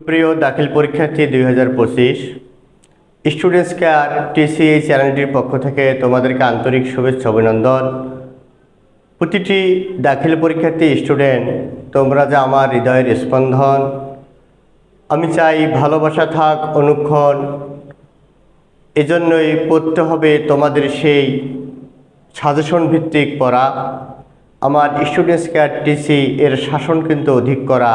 প্রিয় দাখিল পরীক্ষার্থী দুই হাজার পঁচিশ স্টুডেন্টস কেয়ার টিসি এই চ্যানেলটির পক্ষ থেকে তোমাদেরকে আন্তরিক শুভেচ্ছা, অভিনন্দন। প্রতিটি দাখিল পরীক্ষার্থী স্টুডেন্ট তোমরা যে আমার হৃদয়ের স্পন্দন। আমি চাই ভালোবাসা থাক, অনুক্ষণ। এজন্যই পড়তে হবে তোমাদের সেই সাজেশন ভিত্তিক পড়া। আমার স্টুডেন্টস কেয়ার টিসি এর শাসন কিন্তু অধিক করা।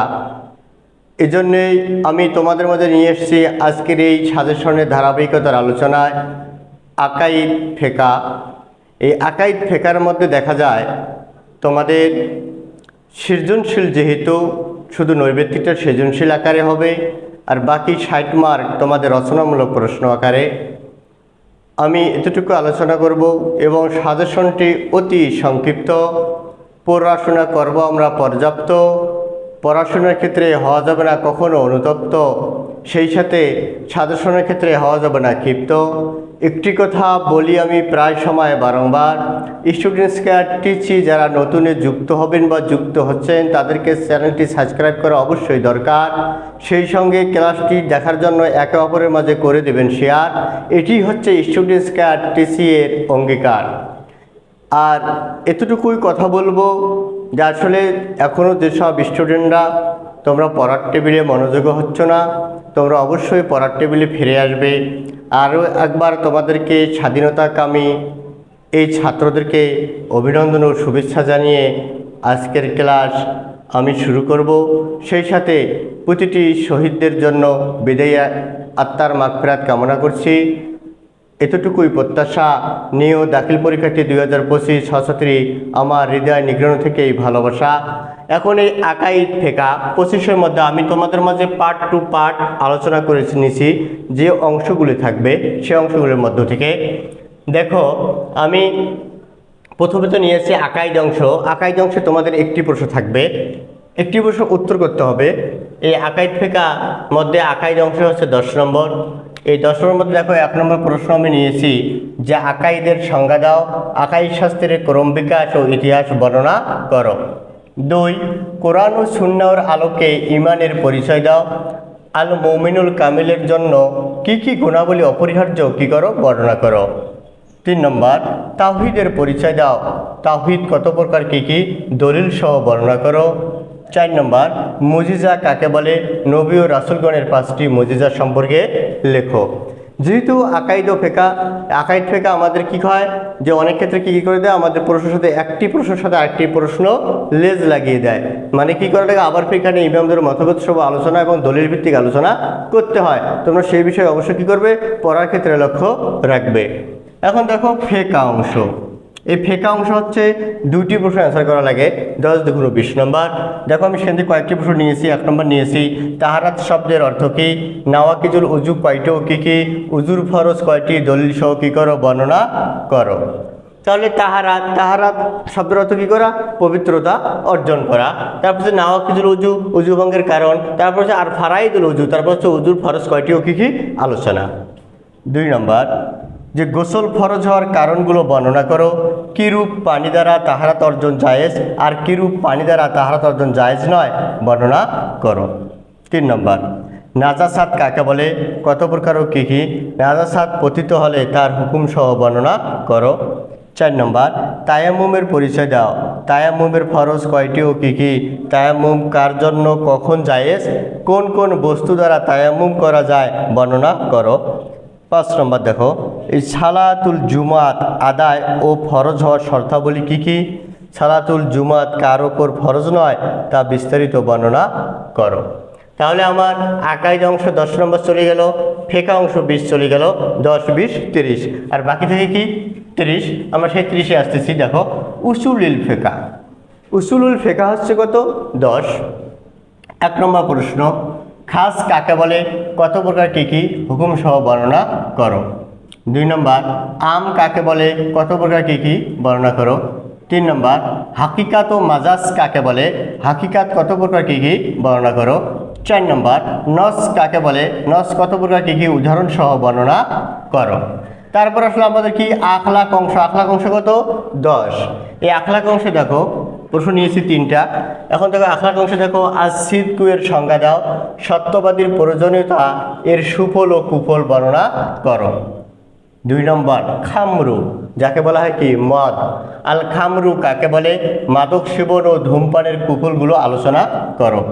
এজন্যই আমি তোমাদের মধ্যে নিয়ে এসেছি আজকের এই সাজেশনের ধারাবাহিকতার আলোচনায় আকাইদ ফেকা। এই আকাইদ ফেকার মধ্যে দেখা যায়, তোমাদের সৃজনশীল যেহেতু শুধু নৈবেত্তিকটা সৃজনশীল আকারে হবে, আর বাকি ষাট মার্ক তোমাদের রচনামূলক প্রশ্ন আকারে। আমি এতটুকু আলোচনা করব এবং সাজেশনটি অতি সংক্ষিপ্ত। পড়াশোনা করব আমরা পর্যাপ্ত। পড়াশোনার ক্ষেত্রে হওয়া যাবে না, কখনো অনুতপ্ত। সেই সাথে সাজেশনের ক্ষেত্রে হওয়া যাবে না, ক্ষিপ্ত। একটি কথা বলি আমি প্রায় সময় বারংবার স্টুডেন্টস কেয়ার টিচি যারা নতুনে যুক্ত হবেন বা যুক্ত হচ্ছেন, তাদেরকে চ্যানেলটি সাবস্ক্রাইব করা অবশ্যই দরকার। সেই সঙ্গে ক্লাসটি দেখার জন্য একে অপরের মাঝে করে দেবেন শেয়ার এটি হচ্ছে স্টুডেন্টস কেয়ার টিসি এর অঙ্গীকার। আর এতটুকুই কথা বলব। যে আসলে এখনও যেসব স্টুডেন্টরা তোমরা পড়ার টেবিলে মনোযোগ হচ্ছ না, তোমরা অবশ্যই পড়ার টেবিলে ফিরে আসবে। আরও একবার তোমাদেরকে স্বাধীনতাকামী এই ছাত্রদেরকে অভিনন্দন ও শুভেচ্ছা জানিয়ে আজকের ক্লাস আমি শুরু করব। সেই সাথে প্রতিটি শহীদদের জন্য বিদায় আত্মার মাগফিরাত কামনা করছি। এতটুকুই প্রত্যাশা। নিয়েও দাখিল পরীক্ষার্থী দুই হাজার পঁচিশ সশাস্ত্রী আমার হৃদয় নিগ্রহ থেকে এই ভালোবাসা। এখন এই আকাই ফেকা পঁচিশের মধ্যে আমি তোমাদের মাঝে পার্ট টু পার্ট আলোচনা করে নিছি যে অংশগুলি থাকবে সে অংশগুলির মধ্য থেকে। দেখো, আমি প্রথমে তো নিয়েছি আকাইদ অংশ। আকাইদ অংশে তোমাদের একটি প্রশ্ন থাকবে। একটি প্রশ্ন উত্তর করতে হবে। এই আকাইদ ফেকা মধ্যে আকাইদ অংশ হচ্ছে দশ নম্বর। এই দশ নম্বর মধ্যে দেখো, এক নম্বর প্রশ্ন আমি নিয়েছি যে আকাইদের সংজ্ঞা দাও, আকাই শাস্ত্রের ক্রম বিকাশ ও ইতিহাস বর্ণনা করো। দুই, কোরআন ও সুন্নাহর আলোকে ইমানের পরিচয় দাও। আল মৌমিনুল কামিলের জন্য কি কি গুণাবলী অপরিহার্য কি করো, বর্ণনা করো। তিন নম্বর তাহিদের পরিচয় দাও। তাহিদ কত প্রকার, কী কী? দলিল সহ বর্ণনা করো। চার নম্বর, মুজিজা কাকে বলে? নবী ও রাসুলগণের পাঁচটি মুজিজা সম্পর্কে লেখো। যেহেতু আকাইদ ও ফেকা, আকাইদ, ফেকা আমাদের কি হয়? যে অনেক ক্ষেত্রে কী কী করে দেয়? আমাদের প্রশ্নের সাথে একটি প্রশ্নের সাথে আরেকটি প্রশ্ন লেজ লাগিয়ে দেয়। মানে কি করে? লাগে আবার ফেকা নিয়ে ইমামদের মতভেদ সব আলোচনা এবং দলিল ভিত্তিক আলোচনা করতে হয়। তোমরা সেই বিষয়ে অবশ্যই কী করবে? পড়ার ক্ষেত্রে লক্ষ্য রাখবে। এখন দেখো ফেকা অংশ। এই ফেকা অংশ হচ্ছে দুটি প্রশ্ন অ্যান্সার করা লাগে দশ দুগুণ বিশ নম্বর। দেখো আমি সেখান থেকে কয়েকটি প্রশ্ন নিয়েছি, এক নম্বর নিয়েছি, তাহারাত শব্দের অর্থ কী? নাওয়াকিজুল উজু কয়টি ও কী কী? উজুর ফরজ কয়টি? দলিল সহ কী করো? বর্ণনা করো। তাহলে তাহারাত তাহারাত শব্দের অর্থ কী করা? পবিত্রতা অর্জন করা। তারপর হচ্ছে নাওয়াকিজুল উজু উজু ভঙ্গের কারণ। তারপর হচ্ছে আর ফারাইদুল উজু, তারপর হচ্ছে উজুর ফরজ কয়টি ও কী কী? আলোচনা। দুই নম্বর যে গোসল ফরজ হওয়ার কারণগুলো বর্ণনা করো। কিরূপ পানি দ্বারা তাহারাত অর্জন জায়েজ আর কিরূপ পানি দ্বারা তাহারাত অর্জন জায়েজ নয় বর্ণনা করো। তিন নম্বর, নাজাসাত কাকে বলে? কত প্রকার ও কী কী? নাজাসাত পতিত হলে তার হুকুম সহ বর্ণনা করো। চার নম্বর তায়ামুমের পরিচয় দাও। তায়ামুমের ফরজ কয়টি ও কী কী? তায়াম্মুম কার জন্য কখন জায়েজ? কোন কোন বস্তু দ্বারা তায়ামুম করা যায়? বর্ণনা করো। পাঁচ নম্বর দেখো, এই সালাতুল জুমাত আদায় ও ফরজ হওয়ার শর্তাবলী কী কী? সালাতুল জুমাত কার ওপর ফরজ নয় তা বিস্তারিত বর্ণনা করো। তাহলে আমার আকাইদ অংশ দশ নম্বর চলে গেল, ফেকা অংশ বিশ চলে গেল, দশ, বিশ, তিরিশ। আর বাকি থেকে কি? তিরিশ। আমরা সেই তিরিশে আসতেছি, দেখো, উসুলিল ফেকা। উসুলুল ফেকা হচ্ছে কত? দশ। এক নম্বর প্রশ্ন খাস কাকে বলে? কত প্রকার কী কী হুকুম সহ বর্ণনা করো? দুই নম্বর, আম কাকে বলে? কত প্রকার কী কী বর্ণনা করো? তিন নম্বর, হাকিকাত ও মাজাজ কাকে বলে? হাকিকাত কত প্রকার কী কী বর্ণনা করো? চার নম্বর, নস কাকে বলে? নস কত প্রকার কী কী উদাহরণ সহ বর্ণনা করো? তারপর আসলে আমাদের কি? আখ লাখ অংশ। আখ লাখ অংশ কত? দশ। এই আখ লাখ অংশে দেখো, প্রশ্ন নিয়েছি তিনটা। এখন দেখো আখ লাখ অংশে দেখো আসিদ কুয়ের সংজ্ঞা দাও। সত্যবাদীর প্রয়োজনীয়তা, এর সুফল ও কুফল বর্ণনা করো। দুই নম্বর, খামরু। যাকে বলা হয় কি? মদ। আল খামরু কাকে বলে? মাদক সেবন ও ধূমপানের কুফলগুলো আলোচনা করো।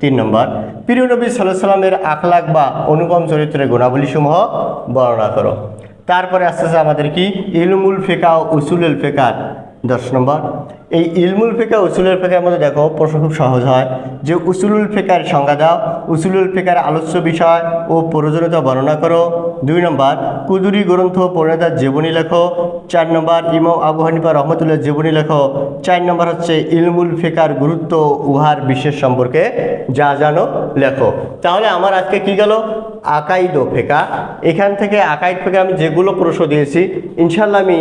তিন নম্বর, প্রিয় নবী সাল্লাহ সাল্লামের আখলাক বা অনুপম চরিত্রের গুণাবলীসমূহ বর্ণনা করো। তারপরে আস্তে আস্তে আমাদের কি? ইলমুল ফেকা ও উসুলুল ফেকার দশ নম্বর। এই ইলমুল ফেকা উসুলুল ফেকার মধ্যে দেখো প্রশ্ন খুব সহজ হয় যে উসুলুল ফেকার সংজ্ঞা দাও, উসুলুল ফেকার আলোচ্য বিষয় ও প্রয়োজনীয়তা বর্ণনা করো। দুই নম্বর, কুদুরি গ্রন্থ পরিণতার জীবনী লেখো। চার নম্বর, ইমাম আবু হানিফা রহমতুল্লাহ জীবনী লেখো। চার নম্বর হচ্ছে ইলমুল ফেকার গুরুত্ব উহার বিশেষ সম্পর্কে যা জানো, লেখো। তাহলে আমার আজকে কি গেল? আকাইদ ফেকা। এখান থেকে আকাইদ ফেকা আমি যেগুলো প্রশ্ন দিয়েছি ইনশাল্লাহ আমি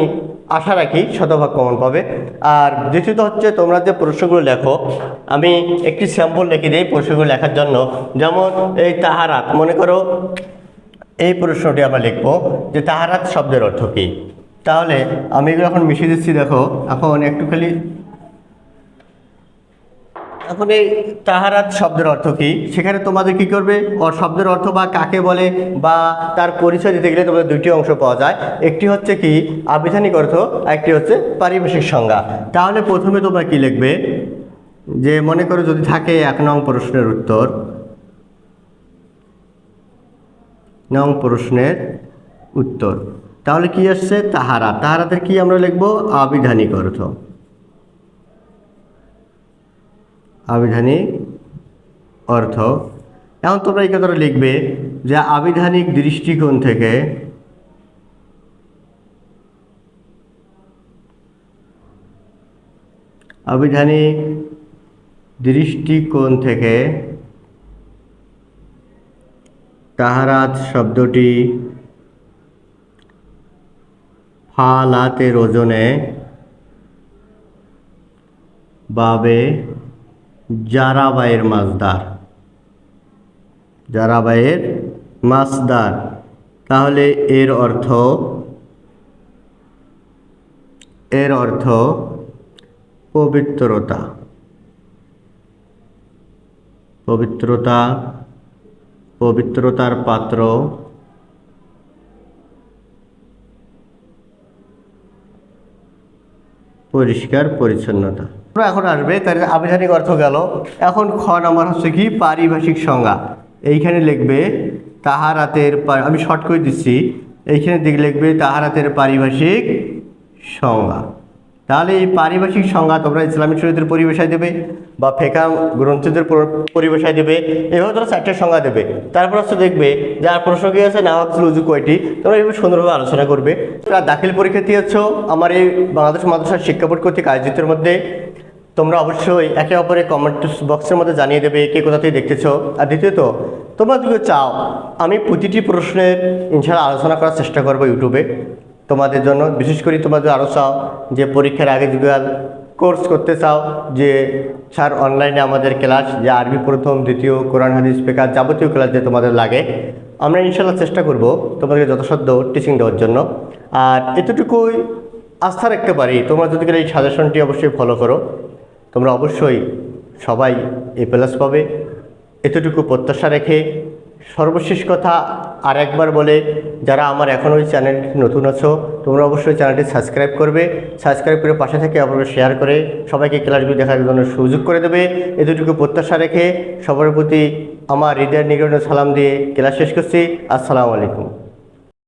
আশা রাখি শতভাগ কমন পাবে। আর দ্বিতীয়ত হচ্ছে তোমরা যে প্রশ্নগুলো লেখো, আমি একটি স্যাম্পল লিখে দিই প্রশ্নগুলো লেখার জন্য। যেমন এই তাহারাত, মনে করো এই প্রশ্নটি আমরা লিখব যে তাহারাত শব্দের অর্থ কী? তাহলে আমি এগুলো এখন মিশিয়ে দিচ্ছি, দেখো। এখন একটু খালি এখন এই তাহারাত শব্দের অর্থ কি? সেখানে তোমাদের কি করবে? শব্দের অর্থ বা কাকে বলে বা তার পরিচয় দিতে গেলে তোমাদের দুইটি অংশ পাওয়া যায়। একটি হচ্ছে কি? আবিধানিক অর্থ একটি হচ্ছে পারিভাষিক সংজ্ঞা। তাহলে প্রথমে তোমরা কি লিখবে? যে মনে করো যদি থাকে এক নং প্রশ্নের উত্তর। নং প্রশ্নের উত্তর। তাহলে কি আসছে? তাহারা তাহারাতের কি আমরা লিখব? আবিধানিক অর্থ। আবিধানিক অর্থ। এখন তোমরা এই কথাটা লিখবে যে আবিধানিক দৃষ্টিকোণ থেকে আবিধানিক দৃষ্টিকোণ থেকে তাহারাত শব্দটি ফালাতের ওজনে বাবে জারাবাইয়ের মাছদার। জারাবাইয়ের মাছদার। তাহলে এর অর্থ এর অর্থ পবিত্রতা। পবিত্রতা পবিত্রতার পাত্র পরিষ্কার, পরিচ্ছন্নতা। এখন আসবে তার আবিধানিক অর্থ গেল। এখন খ নাম্বার হচ্ছে কি? পারিভাষিক সংজ্ঞা। এইখানে লিখবে, তাহারাতের আমি শর্ট করে দিচ্ছি। এইখানে দিকে লিখবে, তাহারাতের পারিভাষিক সংজ্ঞা। তাহলে এই পারিভাষিক সংজ্ঞা তোমরা ইসলামিক শরীয়তের পরিবেশায় দেবে বা ফেকা গ্রন্থদের পর- পরিবেশায় দেবে। এভাবে তোমরা চারটে সংজ্ঞা দেবে। তারপর হচ্ছে দেখবে যার প্রশ্ন কি আছে? নাওয়াক্সুল উজু কয়টি? তোমরা এভাবে সুন্দরভাবে আলোচনা করবে। তোমরা দাখিল পরীক্ষার্থী হচ্ছ আমার এই বাংলাদেশ মাদ্রাসার শিক্ষা বোর্ড কর্তৃক আয়োজিতের মধ্যে। তোমরা অবশ্যই একে অপরে কমেন্ট বক্সের মধ্যে জানিয়ে দেবে কে কোথা থেকে দেখতেছো। আর দ্বিতীয়ত, তোমরা যদি চাও, আমি প্রতিটি প্রশ্নের ইনশাল্লাহ আলোচনা করার চেষ্টা করব ইউটিউবে। তোমাদের জন্য, বিশেষ করে তোমাদের আরও চাও যে পরীক্ষার আগে যদি কোর্স করতে চাও, যে স্যার অনলাইনে আমাদের ক্লাস যে আরবি প্রথম, দ্বিতীয়, কোরআন, হাদিস পেকার যাবতীয় ক্লাস যে তোমাদের লাগে, আমরা ইনশাল্লাহ চেষ্টা করব তোমাদেরকে যথাসাধ্য টিচিং দেওয়ার জন্য। আর এতটুকুই আস্থা রাখতে পারি, তোমরা যদি এই সাজেশনটি অবশ্যই ফলো করো, তোমরা অবশ্যই সবাই এ প্লাস পাবে। এতটুকু প্রত্যাশা রেখে সর্বশেষ কথা আর একবার বলে, যারা আমার এখন ওই চ্যানেলটি নতুন আছো, তোমরা অবশ্যই চ্যানেলটি সাবস্ক্রাইব করবে, সাবস্ক্রাইব করে পাশে থেকে আপনারা শেয়ার করে সবাইকে ক্লাসগুলি দেখার জন্য সুযোগ করে দেবে। এতটুকু প্রত্যাশা রেখে সবার প্রতি আমার হৃদয়ের নিগড় সালাম দিয়ে ক্লাস শেষ করছি। আসসালামু আলাইকুম।